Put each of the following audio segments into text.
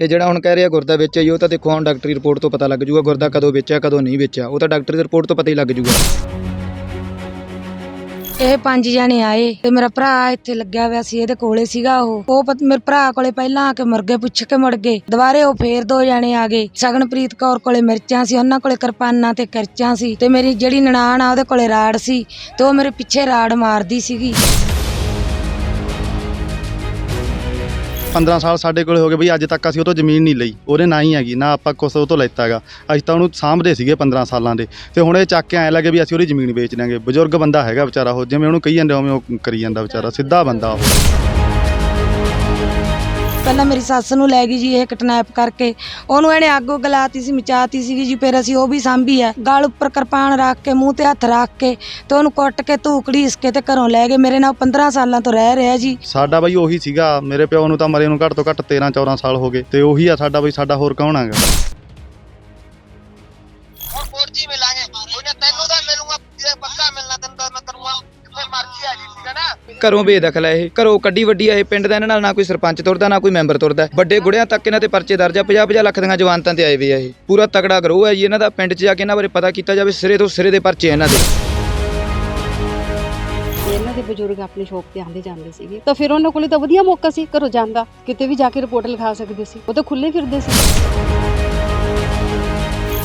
ਇਹ ਜਿਹੜਾ ਹੁਣ ਕਹਿ ਰਿਹਾ ਗੁਰਦਾ ਵਿੱਚ ਜੀ, ਉਹ ਤਾਂ ਦੇਖੋ ਹੁਣ ਡਾਕਟਰੀ ਰਿਪੋਰਟ ਤੋਂ ਪਤਾ ਲੱਗ ਜੂਗਾ ਗੁਰਦਾ ਕਦੋਂ ਵੇਚਿਆ ਕਦੋਂ ਨਹੀਂ ਵੇਚਿਆ। ਉਹ ਤਾਂ ਡਾਕਟਰੀ ਰਿਪੋਰਟ ਤੋਂ ਪਤਾ ਹੀ ਲੱਗ ਜੂਗਾ। ਇਹ ਪੰਜ ਜਣੇ ਆਏ ਤੇ ਮੇਰਾ ਭਰਾ ਇੱਥੇ ਲੱਗਿਆ ਹੋਇਆ ਸੀ ਇਹਦੇ ਕੋਲੇ ਸੀਗਾ ਉਹ। ਉਹ ਪਤ- ਮੇਰੇ ਭਰਾ ਕੋਲੇ ਪਹਿਲਾਂ ਆ ਕੇ ਮੁੜ ਗਏ ਪੁੱਛ ਕੇ ਮੁੜ ਗਏ। ਦੁਬਾਰੇ ਉਹ ਫੇਰ ਦੋ ਜਣੇ ਆ ਗਏ। ਸਗਨਪ੍ਰੀਤ ਕੌਰ ਕੋਲੇ ਮਿਰਚਾਂ ਸੀ ਉਹਨਾਂ ਕੋਲੇ ਕਿਰਪਾਨਾਂ ਤੇ ਕਰਚਾਂ ਸੀ ਤੇ ਮੇਰੀ ਜਿਹੜੀ ਨਨਾਣ ਆ ਉਹਦੇ ਕੋਲੇ ਰਾੜ ਸੀ ਤੇ ਉਹ ਮੇਰੇ ਪਿੱਛੇ ਰਾੜ ਮਾਰਦੀ ਸੀਗੀ। 15 ਸਾਲ ਸਾਡੇ ਕੋਲ ਹੋ ਗਏ ਬਈ, ਅੱਜ ਤੱਕ ਅਸੀਂ ਉਹ ਤੋਂ ਜ਼ਮੀਨ ਨਹੀਂ ਲਈ। ਉਹਦੇ ਨਾ ਹੀ ਹੈਗੀ, ਨਾ ਆਪਾਂ ਕੁਛ ਉਹ ਤੋਂ ਲੈਤਾ ਹੈਗਾ ਅਸੀਂ ਤਾਂ ਉਹਨੂੰ ਸਾਂਭਦੇ ਸੀਗੇ 15 ਸਾਲਾਂ ਦੇ। ਤੇ ਹੁਣ ਇਹ ਚੱਕ ਕੇ ਐਂ ਲੱਗੇ ਵੀ ਅਸੀਂ ਉਹਦੀ ਜ਼ਮੀਨ ਵੇਚ ਦਿਆਂਗੇ। ਬਜ਼ੁਰਗ ਬੰਦਾ ਹੈਗਾ ਵਿਚਾਰਾ ਉਹ, ਜਿਵੇਂ ਉਹਨੂੰ ਕਹੀ ਜਾਂਦੇ ਉਵੇਂ ਉਹ ਕਰੀ ਜਾਂਦਾ ਵਿਚਾਰਾ, ਸਿੱਧਾ ਬੰਦਾ ਉਹ। ਪਹਿਲਾਂ ਮੇਰੀ ਸੱਸ ਨੂੰ ਲੈ ਗਈ ਜੀ ਇਹ ਕਿਡਨੈਪ ਕਰਕੇ। ਉਹਨੂੰ ਇਹਨੇ ਅੱਗੋਂ ਗਲਾਤੀ ਸੀ ਮਚਾਤੀ ਸੀਗੀ ਜੀ ਫਿਰ ਅਸੀਂ ਉਹ ਵੀ ਸਾਂਭੀ ਹੈ ਗਲ ਉੱਪਰ ਕਿਰਪਾਨ ਰੱਖ ਕੇ ਮੂੰਹ ਤੇ ਹੱਥ ਰੱਖ ਕੇ ਤੇ ਉਹਨੂੰ ਕੁੱਟ ਕੇ ਧੂਕੜੀ ਇਸ ਕੇ ਤੇ ਘਰੋਂ ਲੈ ਗਏ। ਮੇਰੇ ਨਾਲ 15 ਸਾਲਾਂ ਤੋਂ ਰਹਿ ਰਿਹਾ ਜੀ। ਸਾਡਾ ਬਈ ਉਹੀ ਸੀਗਾ। ਮੇਰੇ ਪਿਓ ਨੂੰ ਤਾਂ ਮਰੇ ਨੂੰ ਘੱਟ ਤੋਂ ਘੱਟ 13 14 ਸਾਲ ਹੋ ਗਏ। ਤੇ ਉਹੀ ਆ ਸਾਡਾ ਬਈ ਸਾਡਾ ਹੋਰ ਕੌਣ ਫੌਜੀ ਮਿਲਾਂਗੇ। ਉਹਨੇ ਤੈਨੂੰ ਤਾਂ ਮਿਲੂੰਗਾ ਘਰੋਂ ਬੇਦਖਲ ਹੈ ਇਹ। ਘਰੋਂ ਕੱਡੀ ਵੱਡੀ ਹੈ ਇਹ ਪਿੰਡ ਦਾ ਇਹਨਾਂ ਨਾਲ ਨਾ ਕੋਈ ਸਰਪੰਚ ਤੁਰਦਾ ਨਾ ਕੋਈ ਮੈਂਬਰ ਤੁਰਦਾ। ਵੱਡੇ ਗੁੜਿਆਂ ਤੱਕ ਇਹਨਾਂ ਤੇ ਪਰਚੇ ਦਰਜ ਆ 50 50 ਲੱਖ ਦੀਆਂ ਜਵਾਨਤਾਂ ਤੇ ਆਏ ਵੇ ਆ ਇਹ। ਪੂਰਾ ਤਕੜਾ ਗਰੋਹ ਹੈ ਜੀ ਇਹਨਾਂ ਦਾ। ਪਿੰਡ 'ਚ ਜਾ ਕੇ ਇਹਨਾਂ ਬਾਰੇ ਪਤਾ ਕੀਤਾ ਜਾਵੇ ਸਿਰੇ ਤੋਂ ਸਿਰੇ ਦੇ ਪਰਚੇ ਇਹਨਾਂ ਦੇ। ਤੇ ਇਹਨਾਂ ਦੇ ਬਜ਼ੁਰਗ ਆਪਣੀ ਸ਼ੌਪ ਤੇ ਆਉਂਦੇ ਜਾਂਦੇ ਸੀਗੇ। ਤਾਂ ਫਿਰ ਉਹਨਾਂ ਕੋਲੇ ਤਾਂ ਵਧੀਆ ਮੌਕਾ ਸੀ ਘਰੋਂ ਜਾਣ ਦਾ ਕਿਤੇ ਵੀ ਜਾ ਕੇ ਰਿਪੋਰਟ ਲਿਖਾ ਸਕਦੇ ਸੀ। ਉਹ ਤਾਂ ਖੁੱਲੇ ਫਿਰਦੇ ਸੀ।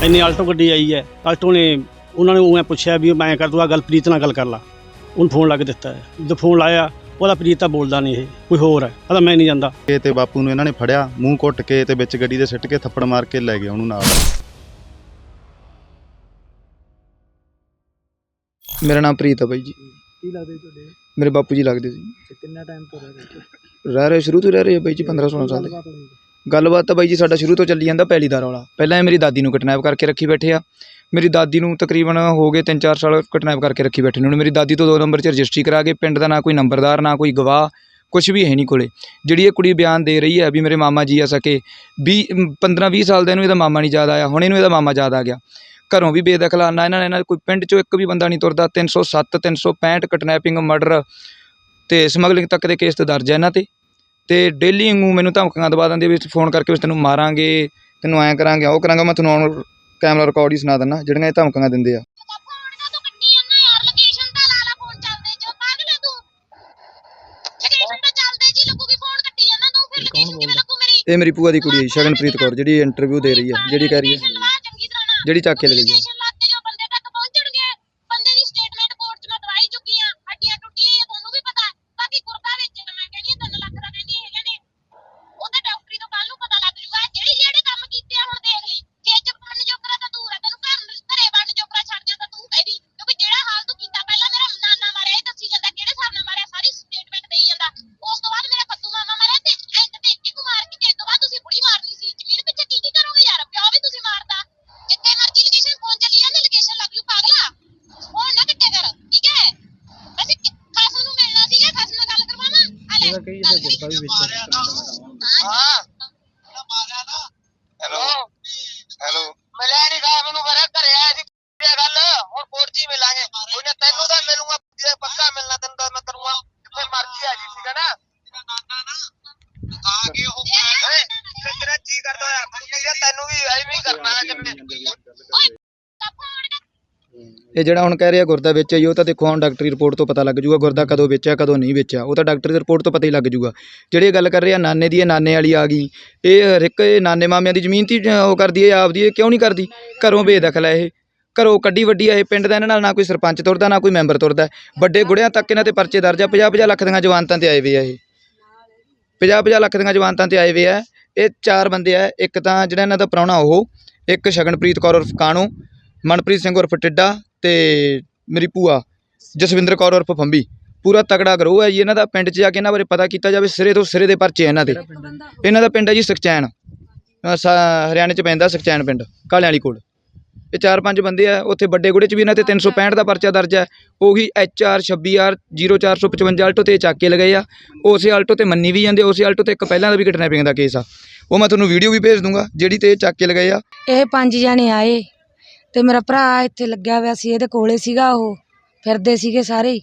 ਇੰਨੀ ਆਲਟੋ ਗੱਡੀ ਆਈ ਹੈ। ਆਲਟੋ ਨੇ ਉਹਨਾਂ ਨੇ ਉਹ ਪੁੱਛਿਆ ਵੀ ਮੈਂ ਕਰ ਦੂੰਗਾ ਗੱਲ ਪ੍ਰੀਤ ਨਾਲ ਗੱਲ ਕਰ ਲਾ। ਉਹਨੂੰ ਫੋਨ ਲਾ ਕੇ ਦਿੱਤਾ ਹੈ। ਜਦੋਂ ਫੋਨ ਲਾਇਆ ਉਹਦਾ ਪ੍ਰੀਤ ਤਾਂ ਬੋਲਦਾ ਨਹੀਂ ਇਹ ਕੋਈ ਹੋਰ ਹੈ ਕਹਿੰਦਾ ਮੈਂ ਨਹੀਂ ਜਾਂਦਾ। ਇਹ ਤੇ ਬਾਪੂ ਨੂੰ ਇਹਨਾਂ ਨੇ ਫੜਿਆ ਮੂੰਹ ਕੁੱਟ ਕੇ ਤੇ ਵਿੱਚ ਗੱਡੀ ਦੇ ਸਿੱਟ ਕੇ ਥੱਪੜ ਮਾਰ ਕੇ ਲੈ ਗਏ ਉਹਨੂੰ ਨਾਲ। ਮੇਰਾ ਨਾਮ ਪ੍ਰੀਤ ਹੈ ਬਾਈ ਜੀ। ਕੀ ਲੱਗਦਾ ਜੀ ਤੁਹਾਡੇ? ਮੇਰੇ ਬਾਪੂ ਜੀ ਲੱਗਦੇ ਸੀ। ਤੇ ਕਿੰਨਾ ਟਾਈਮ ਤੋਂ ਰਹਿ ਰਹੇ ਰਹਿ ਰਹੇ ਸ਼ੁਰੂ ਤੋਂ ਰਹਿ ਰਹੇ ਆ ਬਾਈ ਜੀ 15 16 ਸਾਲ ਦੇ। ਗੱਲਬਾਤ ਹੋਈ? ਗੱਲਬਾਤ ਤਾਂ ਬਾਈ ਜੀ ਸਾਡਾ ਸ਼ੁਰੂ ਤੋਂ ਚੱਲੀ ਜਾਂਦਾ ਪਹਿਲੀ ਦਾ ਰੌਲਾ। ਪਹਿਲਾਂ ਇਹ ਮੇਰੀ ਦਾਦੀ ਨੂੰ ਕਿਡਨੈਪ ਕਰਕੇ ਰੱਖੀ ਬੈਠੇ ਆ। ਮੇਰੀ ਦਾਦੀ ਨੂੰ ਤਕਰੀਬਨ ਹੋ ਗਏ 3-4 ਸਾਲ ਕਿਡਨੈਪ ਕਰਕੇ ਰੱਖੀ ਬੈਠੇ ਨੇ। ਹੁਣ ਮੇਰੀ ਦਾਦੀ ਤੋਂ ਦੋ ਨੰਬਰ 'ਚ ਰਜਿਸਟਰੀ ਕਰਾ ਕੇ ਪਿੰਡ ਦਾ ਨਾ ਕੋਈ ਨੰਬਰਦਾਰ, ਨਾ ਕੋਈ ਗਵਾਹ ਕੁਝ ਵੀ ਹੈ ਨਹੀਂ ਕੋਲੇ। ਜਿਹੜੀ ਇਹ ਕੁੜੀ ਬਿਆਨ ਦੇ ਰਹੀ ਹੈ ਵੀ ਮੇਰੇ ਮਾਮਾ ਜੀ ਆ ਸਕੇ 20 15-20 ਸਾਲ ਦਾ ਇਹਨੂੰ ਇਹਦਾ ਮਾਮਾ ਨਹੀਂ ਯਾਦ ਆਇਆ, ਹੁਣ ਇਹਨੂੰ ਇਹਦਾ ਮਾਮਾ ਯਾਦ ਆ ਗਿਆ। ਘਰੋਂ ਵੀ ਬੇਦਖਲਾਨਾ ਇਹਨਾਂ ਨੇ ਇਹਨਾਂ ਕੋਈ ਪਿੰਡ 'ਚੋਂ ਇੱਕ ਵੀ ਬੰਦਾ ਨਹੀਂ ਤੁਰਦਾ 307 365 ਕਿਡਨੈਪਿੰਗ, ਮਰਡਰ ਤੇ ਸਮਗਲਿੰਗ ਤੱਕ ਦੇ ਕੇਸ ਤੇ ਦਰਜ ਹੈ ਇਹਨਾਂ ਤੇ। ਤੇ ਡੇਲੀ ਵਾਂਗੂ ਮੈਨੂੰ ਧਮਕੀਆਂ ਦਵਾ ਦਿੰਦੇ ਵੀ ਫੋਨ ਕਰਕੇ ਵੀ ਤੈਨੂੰ ਮਾਰਾਂਗੇ, ਤੈਨੂੰ ਐਂ ਕਰਾਂਗੇ, ਉਹ ਕਰਾਂਗਾ, ਮੈਂ ਤੁਹਾਨੂੰ ਹੁਣ ਕੈਮਰਾ ਰਿਕਾਰਡ ਹੀ ਸੁਣਾ ਦਿੰਦਾ ਜਿਹੜੀਆਂ ਇਹ ਧਮਕੀਆਂ ਦਿੰਦੇ ਆ। ਫੋਨ ਕਾ ਤੂੰ ਕੱਟੀ ਜਾਂਦਾ ਯਾਰ ਲੋਕੇਸ਼ਨ ਤਾਂ ਲਾ ਲਾ ਫੋਨ ਚੱਲਦੇ ਜੋ ਪਾਗਲ ਹੈ ਤੂੰ। ਲੋਕੇਸ਼ਨ ਤਾਂ ਚੱਲਦੇ ਜੀ ਲੱਗੂਗੀ ਫੋਨ ਕੱਟੀ ਜਾਂਦਾ ਤੂੰ। ਫਿਰ ਲੋਕੇਸ਼ਨ ਕਿਵੇਂ ਲੱਗੂ ਮੇਰੀ? ਇਹ ਮੇਰੀ ਭੂਆ ਦੀ ਕੁੜੀ ਹੈ ਸ਼ਗਨਪ੍ਰੀਤ ਕੌਰ ਜਿਹੜੀ ਇੰਟਰਵਿਊ ਦੇ ਰਹੀ ਹੈ ਜਿਹੜੀ ਕਹਿ ਰਹੀ ਹੈ ਜਿਹੜੀ ਚੱਕ ਕੇ ਲੈ ਗਈ ਹੈ ਕਈ ਇਹਦਾ ਗੁਰਦਾ ਵੀ ਵਿੱਚ ਇਹ ਜਿਹੜਾ ਹੁਣ ਕਹਿ ਰਿਹਾ ਗੁਰਦਾ ਵੇਚਿਆ ਜੀ, ਉਹ ਤਾਂ ਦੇਖੋ ਹੁਣ ਡਾਕਟਰੀ ਰਿਪੋਰਟ ਤੋਂ ਪਤਾ ਲੱਗ ਜੂਗਾ ਗੁਰਦਾ ਕਦੋਂ ਵੇਚਿਆ ਕਦੋਂ ਨਹੀਂ ਵੇਚਿਆ। ਉਹ ਤਾਂ ਡਾਕਟਰ ਦੀ ਰਿਪੋਰਟ ਤੋਂ ਪਤਾ ਹੀ ਲੱਗ ਜੂਗਾ ਜਿਹੜੀ ਇਹ ਗੱਲ ਕਰ ਰਿਹਾ ਨਾਨੇ ਦੀ ਇਹ ਨਾਨੇ ਵਾਲੀ ਆ ਗਈ। ਇਹ ਹਰ ਇੱਕ ਇਹ ਨਾਨੇ ਮਾਮਿਆਂ ਦੀ ਜ਼ਮੀਨ ਤੀ ਉਹ ਕਰਦੀ ਹੈ ਆਪਦੀ ਇਹ ਕਿਉਂ ਨਹੀਂ ਕਰਦੀ? ਘਰੋਂ ਬੇਦਖਲ ਹੈ ਇਹ। ਘਰੋਂ ਕੱਢੀ ਵੱਡੀ ਹੈ ਇਹ ਪਿੰਡ ਦਾ ਇਹਨਾਂ ਨਾਲ ਨਾ ਕੋਈ ਸਰਪੰਚ ਤੁਰਦਾ ਨਾ ਕੋਈ ਮੈਂਬਰ ਤੁਰਦਾ। ਵੱਡੇ ਗੁੜਿਆਂ ਤੱਕ ਇਹਨਾਂ ਤੇ ਪਰਚੇ ਦਰਜ ਆ 50 50 ਲੱਖ ਦੀਆਂ ਜਵਾਨਤਾਂ ਤੇ ਆਏ ਵੇ ਆ ਇਹ। 50 50 ਲੱਖ ਦੀਆਂ ਜਵਾਨਤਾਂ ਤੇ ਆਏ ਵੇ ਆ। ਇਹ ਚਾਰ ਬੰਦੇ ਆ ਇੱਕ ਤਾਂ ਜਿਹੜਾ ਇਹਨਾਂ ਦਾ ਪ੍ਰਾਹੁਣਾ ਉਹ ਇੱਕ ਸ਼ਗਨਪ੍ਰੀਤ ਕੌਰ ਉਰਫ ਕਾਣੋ ਮਨਪ੍ਰੀਤ ਸਿੰਘ ਉਰਫ ਟਿੱਡਾ ਤੇ ਮੇਰੀ ਭੂਆ ਜਸਵਿੰਦਰ ਕੌਰ ਉਰਫ ਫੰਬੀ ਪੂਰਾ ਤਕੜਾ ਗਰੋਹ ਹੈ ਜੀ, ਇਹਨਾਂ ਦਾ ਪਿੰਡ 'ਚ ਜਾ ਕੇ ਇਹਨਾਂ ਬਾਰੇ ਪਤਾ ਕੀਤਾ ਜਾਵੇ, ਸਿਰੇ ਤੋਂ ਸਿਰੇ ਦੇ ਪਰਚੇ ਇਹਨਾਂ ਦੇ। ਇਹਨਾਂ ਦਾ ਪਿੰਡ ਹੈ ਜੀ ਸੁਖਚੈਨ ਸਾ- ਹਰਿਆਣੇ 'ਚ ਪੈਂਦਾ ਸੁਖਚੈਨ ਪਿੰਡ, ਕਾਲਿਆਂ ਵਾਲੀ ਕੋਲ। ਇਹ ਚਾਰ ਪੰਜ ਬੰਦੇ ਆ, ਉੱਥੇ ਵੱਡੇ ਗੁੜੇ 'ਚ ਵੀ ਇਹਨਾਂ ਤੇ 365 ਦਾ ਪਰਚਾ ਦਰਜ ਹੈ। ਉਹੀ ਐਚ ਆਰ 26 ਆਰ 0455 ਆਲਟੋ ਤੇ ਇਹ ਚੱਕ ਕੇ ਲਗਾਏ ਆ। ਉਸੇ ਆਲਟੋ ਤੇ ਮੰਨੀ ਵੀ ਜਾਂਦੇ, ਉਸੇ ਆਲਟੋ ਤੇ ਇੱਕ ਪਹਿਲਾਂ ਦਾ ਵੀ ਕਿਡਨੈਪਿੰਗ ਦਾ ਕੇਸ ਆ। ਉਹ ਮੈਂ ਤੁਹਾਨੂੰ ਵੀਡੀਓ ਵੀ ਭੇਜ ਦੂੰਗਾ, ਜਿਹੜੀ ਤੇ ਇਹ ਚੱਕ ਕੇ ਲਗਾਏ ਆ। ਇਹ ਪੰਜ ਜਣੇ ਆਏ ਅਤੇ ਮੇਰਾ ਭਰਾ ਇੱਥੇ ਲੱਗਿਆ ਹੋਇਆ ਸੀ ਇਹਦੇ ਕੋਲ ਸੀਗਾ ਉਹ। ਫਿਰਦੇ ਸੀਗੇ ਸਾਰੇ ਹੀ।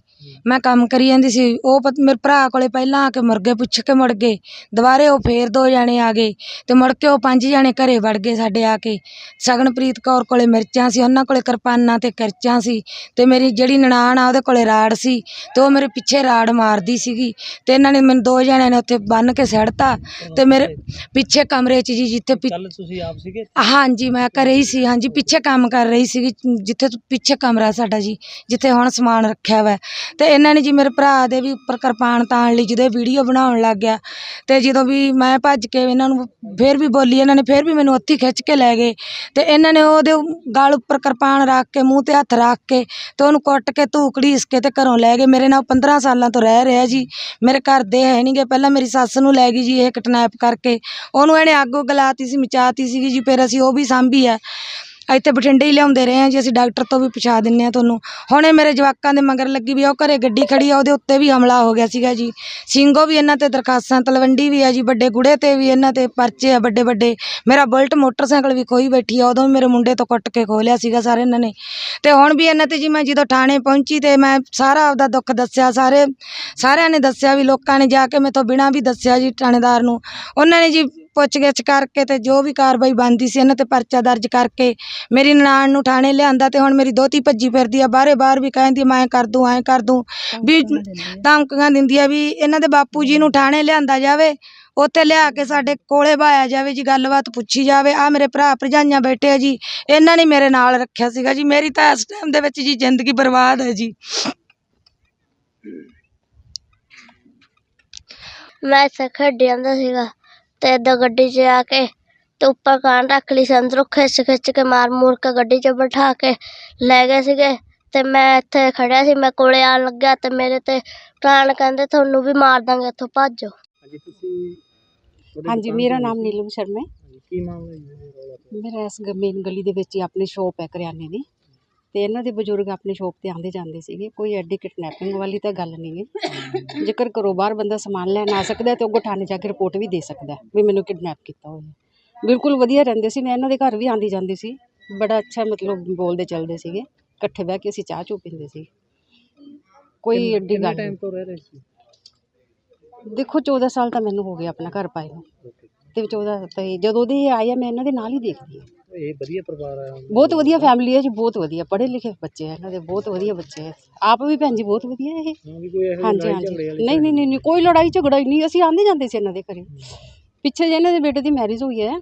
ਮੈਂ ਕੰਮ ਕਰੀ ਜਾਂਦੀ ਸੀ। ਉਹ ਪਤ- ਮੇਰੇ ਭਰਾ ਕੋਲੇ ਪਹਿਲਾਂ ਆ ਕੇ ਮੁਰਗੇ ਪੁੱਛ ਕੇ ਮੁੜ ਗਏ। ਦੁਬਾਰੇ ਉਹ ਫੇਰ ਦੋ ਜਣੇ ਆ ਗਏ ਤੇ ਮੁੜ ਕੇ ਉਹ ਪੰਜ ਜਣੇ ਘਰੇ ਵੜ ਗਏ ਸਾਡੇ ਆ ਕੇ। ਸਗਨਪ੍ਰੀਤ ਕੌਰ ਕੋਲੇ ਮਿਰਚਾਂ ਸੀ ਉਹਨਾਂ ਕੋਲੇ ਕਿਰਪਾਨਾਂ ਤੇ ਕਿਰਚਾਂ ਸੀ ਤੇ ਮੇਰੀ ਜਿਹੜੀ ਨਨਾਣ ਆ ਉਹਦੇ ਕੋਲੇ ਰਾੜ ਸੀ ਤੇ ਉਹ ਮੇਰੇ ਪਿੱਛੇ ਰਾੜ ਮਾਰਦੀ ਸੀਗੀ ਤੇ ਇਹਨਾਂ ਨੇ ਮੈਨੂੰ ਦੋ ਜਣਿਆਂ ਨੇ ਉੱਥੇ ਬੰਨ ਕੇ ਸੜਤਾ ਤੇ ਮੇਰੇ ਪਿੱਛੇ ਕਮਰੇ 'ਚ ਜੀ ਜਿੱਥੇ ਪਿ- ਕੱਲ ਤੁਸੀਂ ਆਪ ਸੀਗੇ? ਹਾਂਜੀ ਮੈਂ ਘਰੇ ਹੀ ਸੀ। ਹਾਂਜੀ ਪਿੱਛੇ ਕੰਮ ਕਰ ਰਹੀ ਸੀਗੀ ਜਿੱਥੇ ਪਿੱਛੇ ਕਮਰਾ ਸਾਡਾ ਜੀ ਜਿੱਥੇ ਹੁਣ ਸਮਾਨ ਰੱਖਿਆ ਵਾ। ਤੇ ਇਹਨਾਂ ਨੇ ਜੀ ਮੇਰੇ ਭਰਾ ਦੇ ਵੀ ਉੱਪਰ ਕਿਰਪਾਨ ਤਾਣ ਲਈ ਜਿਹਦੇ ਵੀਡੀਓ ਬਣਾਉਣ ਲੱਗ ਗਿਆ। ਤੇ ਜਦੋਂ ਵੀ ਮੈਂ ਭੱਜ ਕੇ ਇਹਨਾਂ ਨੂੰ ਫੇਰ ਵੀ ਬੋਲੀ ਇਹਨਾਂ ਨੇ, ਫੇਰ ਵੀ ਮੈਨੂੰ ਉੱਥੇ ਖਿੱਚ ਕੇ ਲੈ ਗਏ। ਤੇ ਇਹਨਾਂ ਨੇ ਉਹਦੇ ਗਲ ਉੱਪਰ ਕਿਰਪਾਨ ਰੱਖ ਕੇ, ਮੂੰਹ ਤੇ ਹੱਥ ਰੱਖ ਕੇ ਤੇ ਉਹਨੂੰ ਕੁੱਟ ਕੇ ਧੂਕੜੀ ਇਸ ਕੇ ਤੇ ਘਰੋਂ ਲੈ ਗਏ। ਮੇਰੇ ਨਾਲ 15 ਸਾਲਾਂ ਤੋਂ ਰਹਿ ਰਿਹਾ ਜੀ। ਮੇਰੇ ਘਰ ਦੇ ਹੈ ਨਹੀਂਗੇ ਪਹਿਲਾਂ ਮੇਰੀ ਸੱਸ ਨੂੰ ਲੈ ਗਈ ਜੀ ਇਹ ਕਿਡਨੈਪ ਕਰਕੇ। ਉਹਨੂੰ ਇਹਨੇ ਅੱਗ ਗਲਾਤੀ ਸੀ, ਮਚਾਤੀ ਸੀਗੀ ਜੀ। ਫਿਰ ਅਸੀਂ ਉਹ ਵੀ ਸਾਂਭੀ ਆ। ਇੱਥੇ ਬਠਿੰਡੇ ਹੀ ਲਿਆਉਂਦੇ ਰਹੇ ਆ ਜੀ ਅਸੀਂ ਡਾਕਟਰ ਤੋਂ ਵੀ ਪੁੱਛਾ ਦਿੰਨੇ ਆ ਤੁਹਾਨੂੰ। ਹੁਣੇ ਮੇਰੇ ਜਵਾਕਾਂ ਦੇ ਮਗਰ ਲੱਗੀ ਵੀ ਆ, ਉਹ ਘਰੇ ਗੱਡੀ ਖੜੀ ਆ ਉਹਦੇ ਉੱਤੇ ਵੀ ਹਮਲਾ ਹੋ ਗਿਆ ਸੀਗਾ ਜੀ। ਸਿੰਘੋ ਵੀ ਇਹਨਾਂ ਤੇ ਦਰਖਾਸਤਾਂ ਤਲਵੰਡੀ ਵੀ ਆ ਜੀ ਵੱਡੇ ਗੁੜੇ ਤੇ ਵੀ ਇਹਨਾਂ ਤੇ ਪਰਚੇ ਆ ਵੱਡੇ ਵੱਡੇ। ਮੇਰਾ ਬੁਲਟ ਮੋਟਰਸਾਈਕਲ ਵੀ ਖੋਈ ਬੈਠੀ ਆ ਉਦੋਂ ਵੀ ਮੇਰੇ ਮੁੰਡੇ ਤੋਂ ਕੁੱਟ ਕੇ ਖੋਹ ਲਿਆ ਸੀਗਾ ਸਾਰੇ ਇਹਨਾਂ ਨੇ। ਤੇ ਹੁਣ ਵੀ ਇਹਨਾਂ ਤੇ ਜੀ ਮੈਂ ਜਦੋਂ ਥਾਣੇ ਪਹੁੰਚੀ ਤੇ ਮੈਂ ਸਾਰਾ ਆਪਦਾ ਦੁੱਖ ਦੱਸਿਆ ਸਾਰੇ ਸਾਰਿਆਂ ਨੇ ਦੱਸਿਆ ਵੀ ਲੋਕਾਂ ਨੇ ਜਾ ਕੇ ਮੇਥੋਂ ਬਿਨਾਂ ਵੀ ਦੱਸਿਆ ਜੀ ਥਾਣੇਦਾਰ ਨੂੰ। ਉਹਨਾਂ ਨੇ ਜੀ ਪੁੱਛ ਗਿੱਛ ਕਰਕੇ ਤੇ ਜੋ ਵੀ ਕਾਰਵਾਈ ਬਣਦੀ ਸੀ ਇਹਨਾਂ ਤੇ ਪਰਚਾ ਦਰਜ ਕਰਕੇ ਮੇਰੀ ਨਨਾਣ ਨੂੰ ਥਾਣੇ ਲਿਆਂਦਾ ਤੇ ਹੁਣ ਮੇਰੀ ਦੋਤੀ ਭੱਜੀ ਫਿਰਦੀ ਆ ਬਾਹਰੇ ਬਾਹਰ ਵੀ ਕਹਿੰਦੀ ਮੈਂ ਕਰ ਦੂੰ ਐਂ ਕਰ ਦੂੰ। ਵੀ ਧਮਕੀਆਂ ਦਿੰਦੀ ਆ ਵੀ ਇਹਨਾਂ ਦੇ ਬਾਪੂ ਜੀ ਨੂੰ ਥਾਣੇ ਲਿਆਂਦਾ ਜਾਵੇ ਉੱਥੇ ਲਿਆ ਕੇ ਸਾਡੇ ਕੋਲੇ ਬਾਇਆ ਜਾਵੇ ਜੀ ਗੱਲਬਾਤ ਪੁੱਛੀ ਜਾਵੇ ਆ ਮੇਰੇ ਭਰਾ ਭਰਜਾਈਆਂ ਬੈਠੇ ਆ ਜੀ ਇਹਨਾਂ ਨੇ ਮੇਰੇ ਨਾਲ ਰੱਖਿਆ ਸੀਗਾ ਜੀ ਮੇਰੀ ਤਾਂ ਇਸ ਟਾਈਮ ਦੇ ਵਿੱਚ ਜੀ ਜ਼ਿੰਦਗੀ ਬਰਬਾਦ ਹੈ ਜੀ। ਮੈਂ ਖੇਡ ਜਾਂਦਾ ਸੀਗਾ। ਤੇ ਏਦਾਂ ਗੱਡੀ 'ਚ ਆ ਕੇ ਤੇ ਉੱਪਰ ਕਾਨ ਰੱਖ ਲਈ ਸੀ ਅੰਦਰੋਂ ਖਿੱਚ ਖਿੱਚ ਕੇ ਮਾਰ ਮੂਰ ਕੇ ਗੱਡੀ 'ਚ ਬਿਠਾ ਕੇ ਲੈ ਗਏ ਸੀਗੇ ਤੇ ਮੈਂ ਇੱਥੇ ਖੜਿਆ ਸੀ ਮੈਂ ਕੋਲੇ ਆਣ ਲੱਗਿਆ ਤੇ ਮੇਰੇ ਤੇ ਪ੍ਰਾਣ ਕਹਿੰਦੇ ਤੁਹਾਨੂੰ ਵੀ ਮਾਰ ਦਾਂਗੇ ਇੱਥੋਂ ਭੱਜੋ ਹਾਂਜੀ ਤੁਸੀਂ ਤੁਹਾਡੀ ਹਾਂਜੀ ਦੁਕਾਨ ਮੇਰਾ ਕਿਹੜੀ ਨਾਮ? ਨੀਲਮ ਸ਼ਰਮਾ ਹੈ ਹਾਂਜੀ, ਕੀ ਮਾਮਲਾ ਜੀ ਇਹ ਰੌਲਾ ਪਿਆ? ਮੇਰਾ ਇਸ ਮੇਨ ਗਲੀ ਦੇ ਵਿੱਚ ਹੀ ਆਪਣੀ ਸ਼ੋਪ ਹੈ ਕਰਿਆਨੇ ਦੀ ਤੇ ਇਹਨਾਂ ਦੇ ਬਜ਼ੁਰਗ ਆਪਣੀ ਸ਼ੋਪ ਤੇ ਆਉਂਦੇ ਜਾਂਦੇ ਸੀਗੇ। ਕੋਈ ਐਡੀ ਕਿਡਨੈਪਿੰਗ ਵਾਲੀ ਤਾਂ ਗੱਲ ਨਹੀਂ ਹੈ। ਜੇਕਰ ਘਰੋਂ ਬਾਹਰ ਬੰਦਾ ਸਮਾਨ ਲੈਣ ਆ ਸਕਦਾ ਤੇ ਉਹ ਥਾਣੇ ਜਾ ਕੇ ਰਿਪੋਰਟ ਵੀ ਦੇ ਸਕਦਾ ਵੀ ਮੈਨੂੰ ਕਿਡਨੈਪ ਕੀਤਾ ਹੋਇਆ ਬਿਲਕੁਲ ਵਧੀਆ ਰਹਿੰਦੇ ਸੀ। ਮੈਂ ਇਹਨਾਂ ਦੇ ਘਰ ਵੀ ਆਂਦੀ ਜਾਂਦੀ ਸੀ। ਬੜਾ ਅੱਛਾ ਮਤਲਬ ਬੋਲਦੇ ਚੱਲਦੇ ਸੀਗੇ। ਇਕੱਠੇ ਬਹਿ ਕੇ ਅਸੀਂ ਚਾਹ ਚੂ ਪੀਂਦੇ ਸੀ। ਕੋਈ ਐਡੀ ਗੱਲ ਟਾਈਮ ਨਹੀਂ। ਤੋਂ ਰਹਿ ਰਹੇ ਸੀ? ਦੇਖੋ 14 ਸਾਲ ਤਾਂ ਮੈਨੂੰ ਹੋ ਗਏ ਆਪਣਾ ਘਰ ਪਾਏ ਨੂੰ। ਤੇ 14 ਤੇ ਜਦੋਂ ਦੇ ਆਏ ਆ ਮੈਂ ਇਹਨਾਂ ਦੇ ਨਾਲ ਹੀ ਦੇਖਦੀ ਹਾਂ। ਇਹ ਵਧੀਆ ਪਰਿਵਾਰ ਆ ਬਹੁਤ ਵਧੀਆ ਫੈਮਿਲੀ ਹੈ ਜੀ ਬਹੁਤ ਵਧੀਆ ਪੜ੍ਹੇ ਲਿਖੇ ਬੱਚੇ ਆ ਇਹਨਾਂ ਦੇ ਬਹੁਤ ਵਧੀਆ ਬੱਚੇ ਆ। ਆਪ ਵੀ ਭੈਣ ਜੀ ਬਹੁਤ ਵਧੀਆ ਇਹ। ਹਾਂ ਵੀ ਕੋਈ ਇਹੋ ਜਿਹੀ ਹਾਂਜੀ ਲੜਾਈ ਹਾਂਜੀ। ਝਗੜੇ ਵਾਲੀ ਨਹੀਂ ਨਹੀਂ ਨਹੀਂ ਨਹੀਂ, ਕੋਈ ਲੜਾਈ ਝਗੜਾ ਹੀ ਨਹੀਂ ਅਸੀਂ ਆਂਦੇ ਜਾਂਦੇ ਸੀ ਇਹਨਾਂ ਦੇ ਘਰੇ। ਪਿੱਛੇ ਜੇ ਇਹਨਾਂ ਦੇ ਬੇਟੇ ਦੀ ਮੈਰਿਜ ਹੋਈ ਹੈ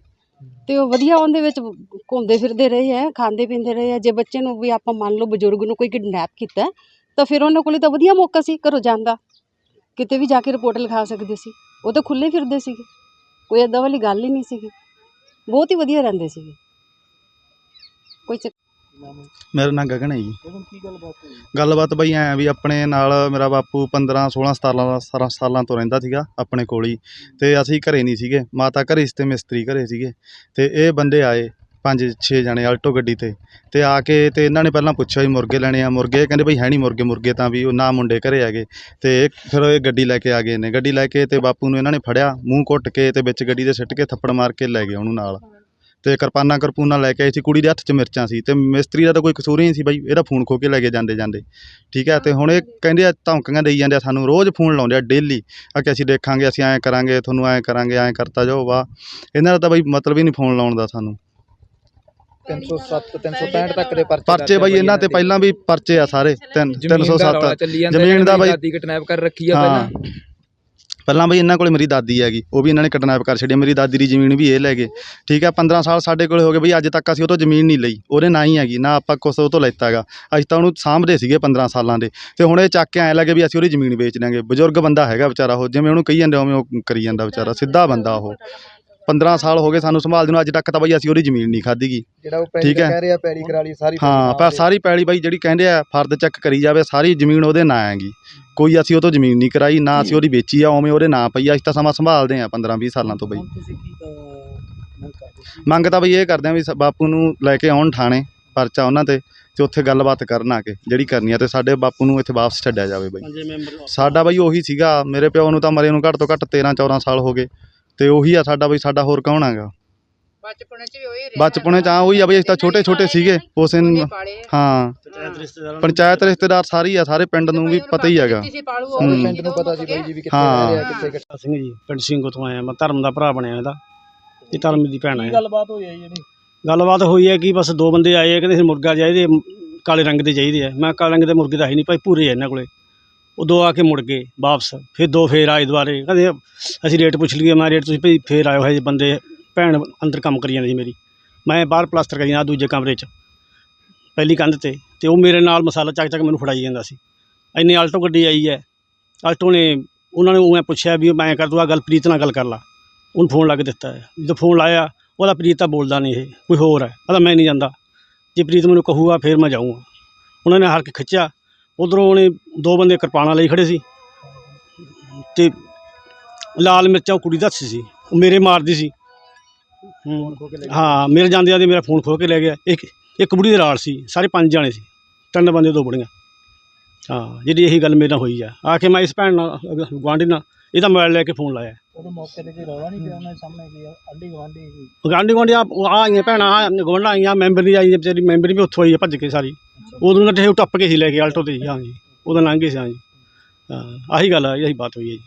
ਤੇ ਉਹ ਵਧੀਆ ਉਹਦੇ ਵਿੱਚ ਘੁੰਮਦੇ ਫਿਰਦੇ ਰਹੇ ਹੈ ਖਾਂਦੇ ਪੀਂਦੇ ਰਹੇ ਹੈ। ਜੇ ਬੱਚੇ ਨੂੰ ਵੀ ਆਪਾਂ ਮੰਨ ਲਓ ਬਜ਼ੁਰਗ ਨੂੰ ਕੋਈ ਕਿਡਨੈਪ ਕੀਤਾ ਹੈ, ਤਾਂ ਫਿਰ ਉਹਨਾਂ ਕੋਲੇ ਤਾਂ ਵਧੀਆ ਮੌਕਾ ਸੀ ਘਰੋਂ ਜਾਣ ਦਾ। ਕਿਤੇ ਵੀ ਜਾ ਕੇ ਰਿਪੋਰਟ ਲਿਖਾ ਸਕਦੇ ਸੀ। ਉਹ ਤਾਂ ਖੁੱਲੇ ਫਿਰਦੇ ਸੀਗੇ। ਕੋਈ ਏਦਾਂ ਵਾਲੀ ਗੱਲ ਹੀ ਨਹੀਂ ਸੀਗੀ। ਬਹੁਤ ਹੀ ਵਧੀਆ ਰਹਿੰਦੇ ਸੀਗੇ। ਕੋਈ ਚੱਕ। ਮੇਰਾ ਨਾਂ ਗਗਨ ਹੈ ਜੀ। ਕੀ ਗੱਲਬਾਤ ਹੋਈ? ਗੱਲਬਾਤ ਬਈ ਐ ਵੀ ਆਪਣੇ ਨਾਲ ਮੇਰਾ ਬਾਪੂ 15 16 17 ਸਾਲਾਂ ਸਾਲਾਂ ਤੋਂ ਰਹਿੰਦਾ ਸੀਗਾ ਆਪਣੇ ਕੋਲ ਹੀ। ਤੇ ਅਸੀਂ ਘਰੇ ਨਹੀਂ ਸੀਗੇ। ਮਾਤਾ ਘਰੇ ਸੀ ਤੇ ਮਿਸਤਰੀ ਘਰੇ ਸੀਗੇ। ਤੇ ਇਹ ਬੰਦੇ ਆਏ ਪੰਜ ਛੇ ਜਣੇ ਆਲਟੋ ਗੱਡੀ ਤੇ। ਤੇ ਆ ਕੇ ਤੇ ਇਹਨਾਂ ਨੇ ਪਹਿਲਾਂ ਪੁੱਛਿਆ ਵੀ ਮੁਰਗੇ ਲੈਣੇ ਆ। ਮੁਰਗੇ ਇਹ ਕਹਿੰਦੇ ਬਈ ਹੈ ਨਹੀਂ ਮੁਰਗੇ ਮੁਰਗੇ ਤਾਂ ਵੀ ਉਹ ਨਾ ਮੁੰਡੇ ਘਰੇ ਹੈਗੇ। ਤੇ ਇਹ- ਫਿਰ ਇਹ ਗੱਡੀ ਲੈ ਕੇ ਆ ਗਏ ਨੇ। ਗੱਡੀ ਲੈ ਕੇ ਤੇ ਬਾਪੂ ਨੂੰ ਇਹਨਾਂ ਨੇ ਫੜਿਆ ਮੂੰਹ ਘੁੱਟ ਕੇ ਤੇ ਵਿੱਚ ਗੱਡੀ ਦੇ ਸਿੱਟ ਕੇ ਥੱਪੜ ਮਾਰ ਕੇ ਲੈ ਗਏ ਉਹਨੂੰ ਨਾਲ। ਤੇ ਕਿਰਪਾਨਾਂ ਕਰਪੂਨਾ ਲੈ ਕੇ ਆਏ ਸੀ ਕੁੜੀ ਦੇ ਹੱਥ 'ਚ ਮਿਰਚਾਂ ਸੀ ਤੇ ਮਿਸਤਰੀ ਦਾ ਤਾਂ ਕੋਈ ਕਸੂਰ ਹੀ ਨਹੀਂ ਸੀ ਬਾਈ ਇਹਦਾ ਫੋਨ ਖੋ ਕੇ ਲੈ ਕੇ ਜਾਂਦੇ ਜਾਂਦੇ ਠੀਕ ਹੈ ਤੇ ਹੁਣ ਇਹ ਕਹਿੰਦੇ ਆ ਧਮਕੀਆਂ ਦੇਈ ਜਾਂਦੇ ਆ ਸਾਨੂੰ ਰੋਜ਼ ਫੋਨ ਲਾਉਂਦੇ ਆ ਡੇਲੀ ਆ ਕਿ ਅਸੀਂ ਦੇਖਾਂਗੇ ਅਸੀਂ ਐਂ ਕਰਾਂਗੇ ਤੁਹਾਨੂੰ ਐਂ ਕਰਾਂਗੇ ਐਂ ਕਰਤਾ ਜਾਓ ਵਾ ਇਹਨਾਂ ਦਾ ਤਾਂ ਬਾਈ ਮਤਲਬ ਹੀ ਨਹੀਂ ਫੋਨ ਲਾਉਣ ਦਾ ਸਾਨੂੰ। 307 365 ਤੱਕ ਦੇ ਪਰਚੇ ਪਰਚੇ ਬਾਈ ਇਹਨਾਂ ਤੇ ਪਹਿਲਾਂ ਵੀ ਪਰਚੇ ਆ ਸਾਰੇ ਤਿੰਨ- 307 ਚੱਲੀ ਜਾਂਦਾ ਜ਼ਮੀਨ ਦਾ ਬਾਈ- ਦਾਦੀ ਕਿਡਨੈਪ ਕਰ ਰੱਖੀ ਆ ਪਹਿਲਾਂ। ਪਹਿਲਾਂ ਬਈ ਇਹਨਾਂ ਕੋਲੇ ਮੇਰੀ ਦਾਦੀ ਹੈਗੀ, ਉਹ ਵੀ ਇਹਨਾਂ ਨੇ ਕਿਡਨੈਪ ਕਰ ਛੱਡੀ, ਮੇਰੀ ਦਾਦੀ ਦੀ ਜ਼ਮੀਨ ਵੀ ਇਹ ਲੈ ਗਏ। ਠੀਕ ਹੈ 15 ਸਾਲ ਸਾਡੇ ਕੋਲੇ ਹੋ ਗਏ ਬਈ, ਅੱਜ ਤੱਕ ਅਸੀਂ ਉਹ ਤੋਂ ਜ਼ਮੀਨ ਨਹੀਂ ਲਈ, ਉਹਦੇ ਨਾ ਹੀ ਹੈਗੀ, ਨਾ ਆਪਾਂ ਕੁਛ ਉਹ ਤੋਂ ਲੈਤਾ ਹੈਗਾ। ਅਸੀਂ ਤਾਂ ਉਹਨੂੰ ਸਾਂਭਦੇ ਸੀਗੇ 15 ਸਾਲਾਂ ਦੇ, ਤੇ ਹੁਣ ਇਹ ਚੱਕ ਕੇ ਐਂ ਲੱਗੇ ਵੀ ਅਸੀਂ ਉਹਦੀ ਜ਼ਮੀਨ ਵੇਚ ਦਾਂਗੇ ਬਜ਼ੁਰਗ ਬੰਦਾ ਹੈਗਾ ਵਿਚਾਰਾ ਉਹ, ਜਿਵੇਂ ਉਹਨੂੰ ਕਹੀ ਜਾਂਦੇ, ਉਵੇਂ ਉਹ ਕਰੀ ਜਾਂਦਾ ਵਿਚਾਰਾ, ਸਿੱਧਾ ਬੰਦਾ ਉਹ। 15 ਸਾਲ ਹੋ ਗਏ ਸਾਨੂੰ ਸੰਭਾਲਦੇ ਨੂੰ ਅੱਜ ਤੱਕ ਤਾਂ ਬਈ ਅਸੀਂ ਉਹਦੀ ਜ਼ਮੀਨ ਨਹੀਂ ਖਾਧੀ ਗੀ ਜਿਹੜਾ ਉਹ ਪੈਲੀ ਠੀਕ ਹੈ। ਕਹਿ ਰਿਹਾ ਪੈਲੀ ਕਰਾ ਲਈ ਸਾਰੀ ਹਾਂ ਪਰ ਸਾਰੀ ਪੈਲੀ ਬਾਈ ਜਿਹੜੀ ਕਹਿੰਦੇ ਆ ਫਰਦ ਚੈੱਕ ਕਰੀ ਜਾਵੇ ਸਾਰੀ ਜ਼ਮੀਨ ਉਹਦੇ ਨਾਂ ਹੈਗੀ। ਕੋਈ ਅਸੀਂ ਉਹ ਤੋਂ ਜ਼ਮੀਨ ਨਹੀਂ ਕਰਾਈ ਨਾ ਅਸੀਂ ਉਹਦੀ ਵੇਚੀ ਆ ਉਵੇਂ ਉਹਦੇ ਨਾਂ ਪਈ ਆ ਅਸੀਂ ਤਾਂ ਸਮਾਂ ਸੰਭਾਲਦੇ ਆ 15 20 ਸਾਲਾਂ ਤੋਂ ਬਈ। ਹੁਣ ਤੁਸੀਂ ਕੀ ਅਹ, ਮੰਗ ਕਰਦੇ ਸੀ ਮੰਗ ਤਾਂ ਬਈ ਇਹ ਕਰਦੇ ਆ ਵੀ ਸ- ਬਾਪੂ ਨੂੰ ਲੈ ਕੇ ਆਉਣ ਥਾਣੇ ਪਰਚਾ ਉਹਨਾਂ ਤੇ ਤੇ ਉੱਥੇ ਗੱਲਬਾਤ ਕਰਨ ਆ ਕੇ ਜਿਹੜੀ ਕਰਨੀ ਆ ਤੇ ਸਾਡੇ ਬਾਪੂ ਨੂੰ ਇੱਥੇ ਵਾਪਸ ਛੱਡਿਆ ਜਾਵੇ ਬਈ। ਪੰਜੇ ਮੈਂਬਰ ਸਾਡਾ ਬਈ ਉਹੀ ਸੀਗਾ ਮੇਰੇ ਪਿਓ ਨੂੰ ਤਾਂ ਮਰੇ ਨੂੰ ਘੱਟ ਤੋਂ ਘੱਟ 13 14 ਸਾਲ ਹੋ ਗਏ। ਤੇ ਉਹੀ ਆ ਸਾਡਾ ਬਈ ਸਾਡਾ ਹੋਰ ਕੌਣ ਹੈਗਾ? ਬਚਪਨੇ ਚ ਆ ਉਹੀ ਆ ਬਈ ਅਸੀਂ ਤਾਂ ਛੋਟੇ ਛੋਟੇ ਸੀਗੇ ਉਸੇ ਨੂੰ ਹਾਂ। ਪੰਚਾਇਤ ਰਿਸ਼ਤੇਦਾਰਾਂ ਪੰਚਾਇਤ ਰਿਸ਼ਤੇਦਾਰ ਸਾਰੀ ਆ ਸਾਰੇ ਪਿੰਡ ਨੂੰ ਵੀ ਪਤਾ ਹੀ ਹੈਗਾ। ਪਿੰਡ ਨੂੰ ਪਤਾ ਸੀ ਬਾਈ ਜੀ ਵੀ ਕਿੱਥੇ ਹਾਂ। ਰਹਿ ਰਿਹਾ ਕਿੱਥੇ ਕਿੱਥੇ ਸਿੰਘ ਜੀ ਪਿੰਡ ਸਿੰਘੋ ਤੋਂ ਆਇਆ ਮੈਂ ਧਰਮ ਦਾ ਭਰਾ ਬਣਿਆ ਇਹਦਾ। ਇਹ ਧਰਮ ਦੀ ਭੈਣ ਹੈ ਗੱਲਬਾਤ ਹੋਈ ਹੈ ਜਿਹੜੀ ਗੱਲਬਾਤ ਹੋਈ ਹੈ ਕਿ ਬਸ ਦੋ ਬੰਦੇ ਆਏ ਆ ਕਹਿੰਦੇ ਮੁਰਗਾ ਚਾਹੀਦੇ ਕਾਲੇ ਰੰਗ ਦੇ ਚਾਹੀਦੇ ਆ। ਮੈਂ ਕਾਲੇ ਰੰਗ ਦੇ ਮੁਰਗੇ ਤਾਂ ਹੈ ਨਹੀਂ ਭਾਈ ਪੂਰੇ ਆ ਇਹਨਾਂ ਕੋਲੇ। ਉਹ ਦੋ ਆ ਕੇ ਮੁੜ ਗਏ ਵਾਪਸ। ਫਿਰ ਦੋ ਫੇਰ ਆਏ ਦੁਬਾਰੇ। ਕਹਿੰਦੇ, ਅਸੀਂ ਰੇਟ ਪੁੱਛ ਲਈਏ। ਮੈਂ ਰੇਟ ਤੁਸੀਂ ਭਾਈ ਫੇਰ ਆਏ ਹੋਏ ਜੇ ਬੰਦੇ, ਭੈਣ ਅੰਦਰ ਕੰਮ ਕਰੀ ਜਾਂਦੀ ਸੀ ਮੇਰੀ। ਮੈਂ ਬਾਹਰ ਪਲਾਸਟਰ ਕਰੀ ਜਾਂਦਾ ਦੂਜੇ ਕਮਰੇ 'ਚ। ਪਹਿਲੀ ਕੰਧ ਤੇ। ਤੇ ਉਹ ਮੇਰੇ ਨਾਲ ਮਸਾਲਾ ਚੱਕ ਚੱਕ ਮੈਨੂੰ ਫੜਾਈ ਜਾਂਦਾ ਸੀ। ਇੰਨੇ ਆਲਟੋ ਗੱਡੀ ਆਈ ਹੈ। ਆਲਟੋ ਨੇ, ਉਹਨਾਂ ਨੇ ਮੈਂ ਪੁੱਛਿਆ ਵੀ ਮੈਂ ਕਰ ਦੂੰ ਆਹ ਗੱਲ, ਪ੍ਰੀਤ ਨਾਲ ਗੱਲ ਕਰ ਲਾ। ਉਹਨੂੰ ਫੋਨ ਲਾ ਕੇ ਦਿੱਤਾ ਹੈ। ਜਦੋਂ ਫੋਨ ਲਾਇਆ, ਉਹਦਾ ਪ੍ਰੀਤ ਤਾਂ ਬੋਲਦਾ ਨਹੀਂ ਇਹ। ਕੋਈ ਹੋਰ ਹੈ। ਕਹਿੰਦਾ, ਮੈਂ ਨਹੀਂ ਜਾਂਦਾ। ਜੇ ਪ੍ਰੀਤ ਮੈਨੂੰ ਕਹੂਗਾ, ਫਿਰ ਮੈਂ ਜਾਊਂਗਾ। ਉਹਨਾਂ ਨੇ ਹਰ ਕੇ ਖਿੱਚਿਆ। ਉਧਰੋਂ ਉਹਨੇ ਦੋ ਬੰਦੇ ਕਿਰਪਾਨਾਂ ਲਈ ਖੜੇ ਸੀ ਤੇ ਲਾਲ ਮਿਰਚਾਂ ਉਹ ਕੁੜੀ ਦਾ ਹੱਥ 'ਚ ਸੀ ਉਹ ਮੇਰੇ ਮਾਰਦੀ ਸੀ। ਹੂੰ। ਹਾਂ ਮੇਰੇ ਜਾਂਦੇ ਦੇ ਮੇਰਾ ਫੋਨ ਖੋ ਕੇ ਲੈ ਗਿਆ। ਇੱਕ ਇੱਕ ਬੁੜੀ ਦੇ ਨਾਲ ਸੀ ਸਾਰੇ ਪੰਜ ਜਾਣੇ ਸੀ। ਤਿੰਨ ਬੰਦੇ ਦੋ ਬੁੜੀਆਂ। ਹਾਂ ਜਿਹੜੀ ਇਹੀ ਗੱਲ ਮੇਰੇ ਨਾਲ ਹੋਈ ਆ। ਆ ਕੇ ਮੈਂ ਇਸ ਭੈਣ ਨਾਲ ਗੁਆਂਢੀ ਨਾਲ ਇਹਦਾ ਮੋਬਾਈਲ ਲੈ ਕੇ ਫੋਨ ਲਾਇਆ। ਉਦੋਂ ਮੌਕੇ ਤੇ ਕੋਈ ਰੌਲਾ ਨਹੀਂ ਪਿਆ ਉਹਨਾਂ ਦੇ ਸਾਹਮਣੇ ਕੀ ਆਂਢੀ ਗੁਆਂਢੀ ਕੋਈ ਗਾਂਢੀ ਆ ਆਈਆਂ ਭੈਣਾਂ ਆ ਗਵਾਂਢਾਂ ਆਈਆਂ ਮੈਂਬਰ ਨਹੀਂ ਆਈ ਵਿਚਾਰੀ ਮੈਂਬਰ ਵੀ ਉੱਥੋਂ ਆਈ ਆ ਭੱਜ ਕੇ ਸਾਰੀ। ਉਦੋਂ ਨਾ ਉਹ ਟੱਪ ਕੇ ਸੀ ਲੈ ਕੇ ਆਲਟੋ ਤੇ ਜੀ, ਹਾਂ ਜੀ ਉਦੋਂ ਲੰਘ ਗਏ ਸੀ ਹਾਂ ਜੀ ਹਾਂ ਆਹੀ ਗੱਲ ਆ ਇਹੀ ਬਾਤ ਹੋਈ ਹੈ ਜੀ।